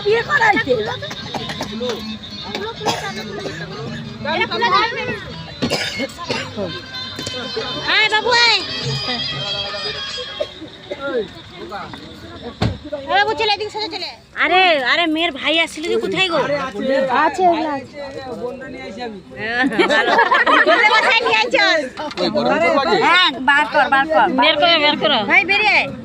বিয়ে করাইছে হ্যাঁ বাবু আয় বাবু আরে আরে মেয়ের ভাই আসছিল যে কোথায় গো? আছে হ্যাঁ বার কর বার কর। বের করে বের করো। ভাই বেরিয়ে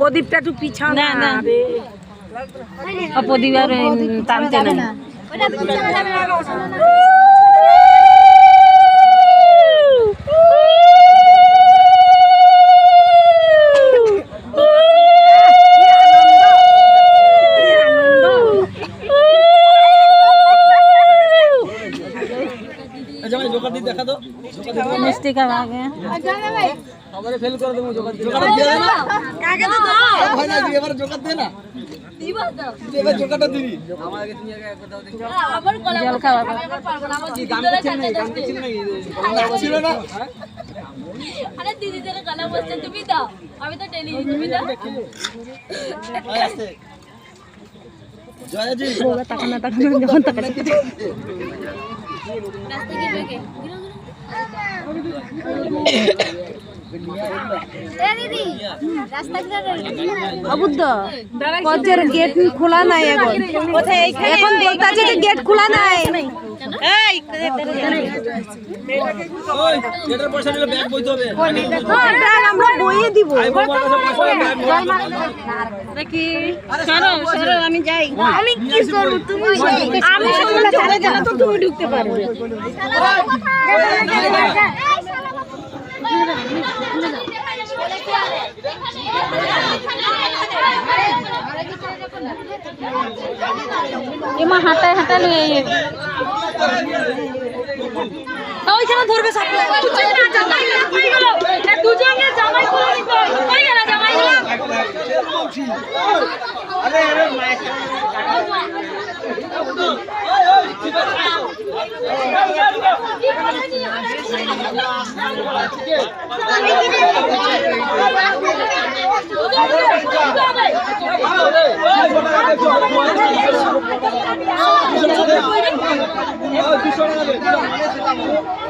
প্রদীপটা একটু পিছাও না না। প্রদীপ আর টানতে না। তো মিষ্টি খাওয়া আগে। আমারে ফেল করে দেবো জোকার জোকার দিয়ে দে না? কাকে তো দাও হয় না তুই এবার জোকার দে না? তুই এবার জোকারটা দিবি। আমার আগে তুমি আগে একবার দাও দেখি। জল খাওয়া। কি গান করছেন নাকি গান করছেন নাকি ছিল না? আরে দিদি দিদিদের গানা বলছে তুমি দাও। আমি তো ডেলি তুমি দাও। আয় আসতে। জয়াজি। তাকানা তাকানা যখন তাকানা রাস্তা গিয়ে বেগে। দিদি অবুদ্ধ কচের গেট খোলা নাই এখন এখন বলতাছে যে গেট খোলা নাই হ্যাঁ, আমরা বইয়ে দিব আমি যাই আমি কি করব তুমি আমি তো ঢুকতে পারবে এমা হাঁটায় হাঁটায় লই আইয়ে। ওইখানে ধরবে সব দুজনে জামাই করে নিতে কই গেল জামাই 好好好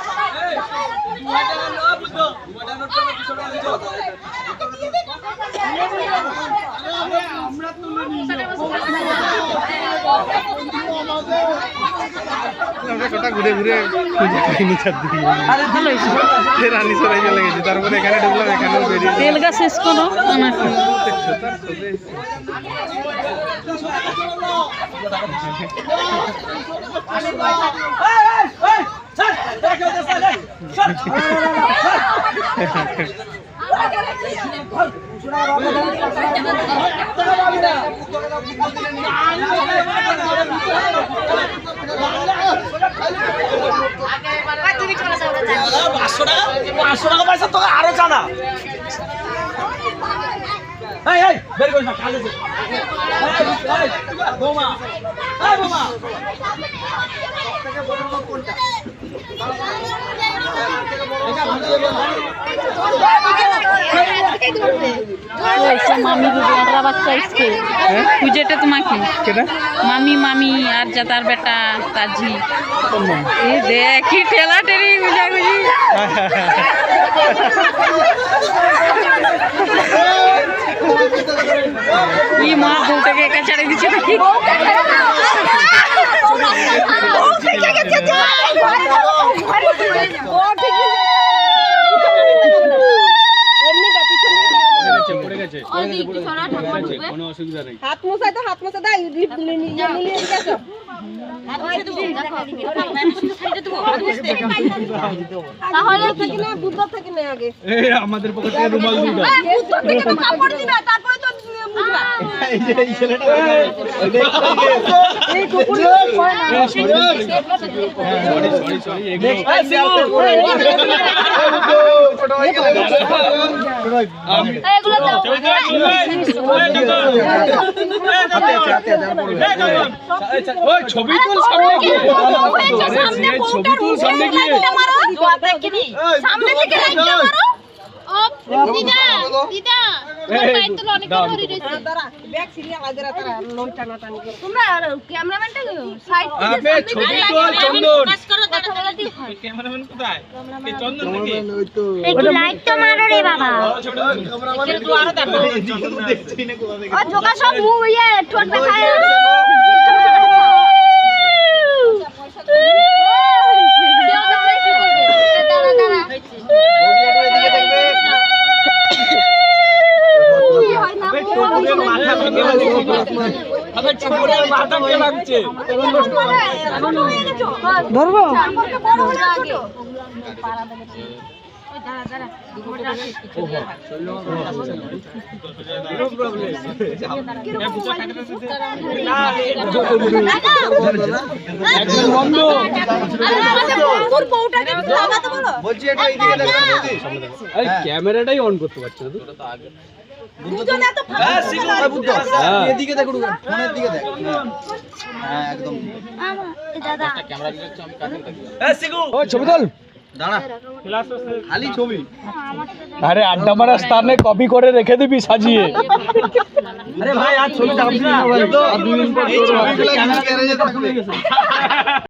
কটা ঘুরে ঘুরে পাইনি চারদিকে রানী সরাই চলে গেছি তারপরে এখানে ঢুকলাম এখানেও বেরিয়ে তেলগা শেষ করো এসেছে। পাঁচশো টাকা পাঁচশো টাকা পয়সা তোকে আরও এই এই বের করিস না কাজ এই, এই, বৌমা। বৌমা ওইসব মামি বেটা বাচ্চা ইসকে খুঁজেটা তোমাকে মামি মামি আর যা তার বেটা তার ঝি এ দেখি ঠেলা গুজি কি মা বউটাকে একা ছেড়ে দিচ্ছে নাকি? কোনো অসুবিধা নেই হাত মোছাই তো হাত মোছা দাই নিয়ে নিয়ে গেছো তাহলে থেকে না বুধবার থেকে না আগে এ আমাদের পকেট থেকে রুমাল দিয়ে দাও বুধবার থেকে তো কাপড় দিবে তারপরে ছবি তুল সামনে ছবি তুল সামনে গিয়ে। সামনে থেকে লাইটটা মারো। সব মুখ ইয়ে ঠোঁট দেখায়। ধরবো? আরে ক্যামেরাটাই অন করতে পারছে না দুজনে এত ফাঁকা হ্যাঁ এদিকে দেখ ফোনের দিকে দেখ। হ্যাঁ একদম। দাদা। ও ছবি তুল। খালি ছবি। আরে আড্ডা মারার স্থানে কপি করে রেখে দিবি সাজিয়ে। আরে ভাই আর ছবি না। পর